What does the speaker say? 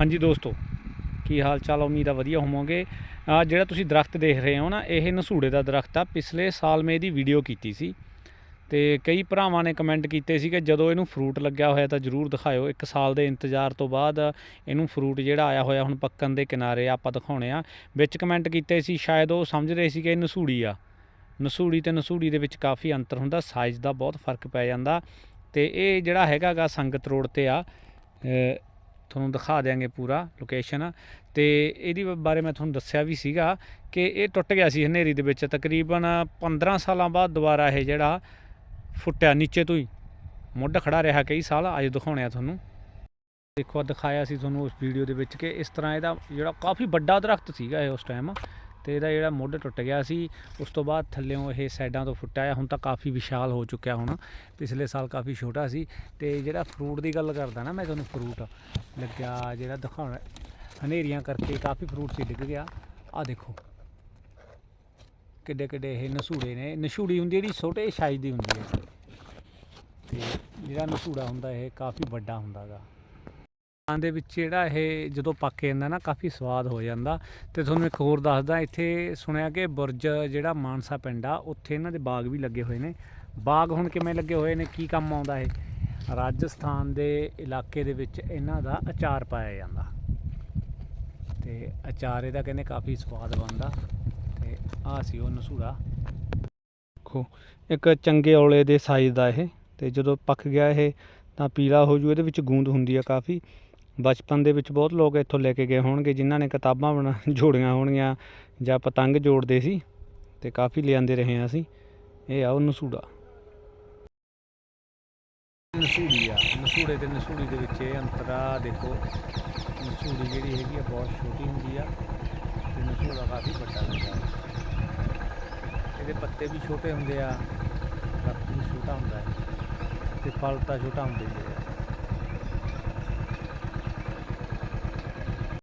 ਹਾਂਜੀ ਦੋਸਤੋ, ਕੀ ਹਾਲ ਚਾਲ ਉਮੀਦ ਆ ਵਧੀਆ ਹੋਵੋਗੇ। ਆ ਜਿਹੜਾ ਤੁਸੀਂ ਦਰਖਤ ਦੇਖ ਰਹੇ ਹੋ ਨਾ, ਇਹ ਨਸੂੜੇ ਦਾ ਦਰਖਤ ਆ। ਪਿਛਲੇ ਸਾਲ ਮੈਂ ਇਹਦੀ ਵੀਡੀਓ ਕੀਤੀ ਸੀ। ਤੇ ਕਈ ਭਰਾਵਾਂ ਨੇ ਕਮੈਂਟ ਕੀਤੇ ਸੀ ਕਿ ਜਦੋਂ ਇਹਨੂੰ ਫਰੂਟ ਲੱਗਿਆ ਹੋਇਆ ਤਾਂ ਜਰੂਰ ਦਿਖਾਇਓ। ਇੱਕ ਸਾਲ ਦੇ ਇੰਤਜ਼ਾਰ ਤੋਂ ਬਾਅਦ ਇਹਨੂੰ ਫਰੂਟ ਜਿਹੜਾ ਆਇਆ ਹੋਇਆ ਹੁਣ ਪੱਕਣ ਦੇ ਕਿਨਾਰੇ ਆਪਾਂ ਦਿਖਾਉਣੇ ਆ। ਵਿੱਚ ਕਮੈਂਟ ਕੀਤੇ ਸੀ, ਸ਼ਾਇਦ ਉਹ ਸਮਝ ਰਹੇ ਸੀ ਕਿ ਇਹ ਨਸੂੜੀ ਆ। ਨਸੂੜੀ ਤੇ ਨਸੂੜੀ ਦੇ ਵਿੱਚ ਕਾਫੀ ਅੰਤਰ ਹੁੰਦਾ ਸਾਈਜ਼ ਦਾ ਬਹੁਤ ਫ਼ਰਕ ਪੈ ਜਾਂਦਾ। ਤੇ ਇਹ ਜਿਹੜਾ ਹੈਗਾਗਾ ਸੰਗਤ ਰੋਡ ਤੇ ਆ ਤੁਹਾਨੂੰ ਦਿਖਾ ਦਿਆਂਗੇ ਪੂਰਾ ਲੋਕੇਸ਼ਨ ਤੇ ਇਹਦੀ ਬਾਰੇ ਮੈਂ ਤੁਹਾਨੂੰ ਦੱਸਿਆ ਵੀ ਸੀਗਾ ਕਿ ਇਹ ਟੁੱਟ ਗਿਆ ਸੀ ਹਨੇਰੀ ਦੇ ਵਿੱਚ। ਤਕਰੀਬਨ 15 ਸਾਲਾਂ ਬਾਅਦ ਦੁਬਾਰਾ ਇਹ ਜਿਹੜਾ ਫੁੱਟਿਆ ਨੀਚੇ ਤੋਂ ਹੀ। ਮੁੱਢ ਖੜਾ ਰਿਹਾ ਕਈ ਸਾਲ, ਅੱਜ ਦਿਖਾਉਣੇ ਆ ਤੁਹਾਨੂੰ। ਦੇਖੋ ਦਿਖਾਇਆ ਸੀ ਤੁਹਾਨੂੰ ਉਸ ਵੀਡੀਓ ਦੇ ਵਿੱਚ ਕਿ ਇਸ ਤਰ੍ਹਾਂ ਇਹਦਾ ਜਿਹੜਾ ਕਾਫੀ ਵੱਡਾ ਦਰਖਤ ਸੀਗਾ ਇਹ ਉਸ ਟਾਈਮ ਤੇ ਇਹਦਾ ਜਿਹੜਾ ਮੁੱਢ ਟੁੱਟ ਗਿਆ ਸੀ, ਉਸ ਤੋਂ ਬਾਅਦ ਥੱਲੇੋਂ ਇਹ ਸਾਈਡਾਂ ਤੋਂ ਫੁੱਟਿਆ ਆ ਹੁਣ ਤਾਂ ਕਾਫੀ ਵਿਸ਼ਾਲ ਹੋ ਚੁੱਕਿਆ ਹੁਣ। ਪਿਛਲੇ ਸਾਲ ਕਾਫੀ ਛੋਟਾ ਸੀ। ਤੇ ਜਿਹੜਾ ਫਰੂਟ ਦੀ ਗੱਲ ਕਰਦਾ ਨਾ, ਮੈਂ ਤੁਹਾਨੂੰ ਫਰੂਟ ਲੱਗਿਆ, ਜਿਹੜਾ ਦਿਖਾਉਣਾ ਹਨੇਰੀਆਂ ਕਰਕੇ ਕਾਫੀ ਫਰੂਟ ਸੀ, ਡਿੱਗ ਗਿਆ। ਆ ਦੇਖੋ। ਕਿੱਡੇ ਕਿੱਡੇ ਇਹ ਨਸੂੜੇ ਨੇ। ਨਸ਼ੂੜੀ ਹੁੰਦੀ ਜਿਹੜੀ ਛੋਟੇ ਸਾਈਜ਼ ਦੀ ਹੁੰਦੀ ਹੈ। ਤੇ ਜਿਹੜਾ ਨਸੂੜਾ ਹੁੰਦਾ, ਇਹ ਕਾਫੀ ਵੱਡਾ ਹੁੰਦਾਗਾ। ਆਂ ਦੇ ਵਿੱਚ ਜਿਹੜਾ ਇਹ ਜਦੋਂ ਪੱਕ ਜਾਂਦਾ ਨਾ, ਕਾਫੀ ਸਵਾਦ ਹੋ ਜਾਂਦਾ। ਤੇ ਤੁਹਾਨੂੰ ਇੱਕ ਹੋਰ ਦੱਸਦਾ, ਇੱਥੇ ਸੁਣਿਆ ਕਿ ਬੁਰਜ ਜਿਹੜਾ ਮਾਨਸਾ ਪਿੰਡ ਆ, ਉੱਥੇ ਇਹਨਾਂ ਦੇ ਬਾਗ ਵੀ ਲੱਗੇ ਹੋਏ ਨੇ। ਬਾਗ ਹੁਣ ਕਿਵੇਂ ਲੱਗੇ ਹੋਏ ਨੇ, ਕੀ ਕੰਮ ਆਉਂਦਾ ਇਹ? ਰਾਜਸਥਾਨ ਦੇ ਇਲਾਕੇ ਦੇ ਵਿੱਚ ਇਹਨਾਂ ਦਾ ਅਚਾਰ ਪਾਇਆ ਜਾਂਦਾ। ਤੇ ਅਚਾਰ ਇਹਦਾ ਕਹਿੰਦੇ ਕਾਫੀ ਸਵਾਦ ਬਣਦਾ। ਤੇ ਆ ਸੀ ਉਹ ਨਸੂੜਾ ਦੇਖੋ, ਇੱਕ ਚੰਗੇ ਔਲੇ ਦੇ ਸਾਈਜ਼ ਦਾ ਇਹ, ਤੇ ਜਦੋਂ ਪੱਕ ਗਿਆ ਇਹ, ਤਾਂ ਪੀਲਾ ਹੋ ਜੂ, ਇਹਦੇ ਵਿੱਚ ਗੂੰਦ ਹੁੰਦੀ ਆ ਕਾਫੀ। ਬਚਪਨ ਦੇ ਵਿੱਚ ਬਹੁਤ ਲੋਕ ਇੱਥੋਂ ਲੈ ਕੇ ਗਏ ਹੋਣਗੇ, ਜਿਨ੍ਹਾਂ ਨੇ ਕਿਤਾਬਾਂ ਬਣਾ, ਜੋੜੀਆਂ ਹੋਣਗੀਆਂ ਜਾਂ ਪਤੰਗ ਜੋੜਦੇ ਸੀ ਤੇ ਕਾਫੀ ਲਿਆਂਦੇ ਰਹੇ ਹਾਂ ਅਸੀਂ। ਇਹ ਆ ਉਹ ਨਸੂੜਾ ਨਸੂੜੀ ਆ। ਨਸੂੜੇ ਤੇ ਨਸੂੜੀ ਦੇ ਵਿੱਚ ਇਹ ਅੰਤਰ ਆ ਦੇਖੋ ਨਸੂੜੀ ਜਿਹੜੀ ਹੈਗੀ ਆ, ਬਹੁਤ ਛੋਟੀ ਹੁੰਦੀ ਆ ਤੇ ਨਸੂੜਾ ਕਾਫੀ ਵੱਡਾ ਹੁੰਦਾ ਇਹਦੇ ਪੱਤੇ ਵੀ ਛੋਟੇ ਹੁੰਦੇ ਆ ਦਰਖਤ ਵੀ ਛੋਟਾ ਹੁੰਦਾ ਹੈ ਤੇ ਫਲ ਤਾਂ ਛੋਟਾ ਹੁੰਦਾ ਹੀ ਹੈ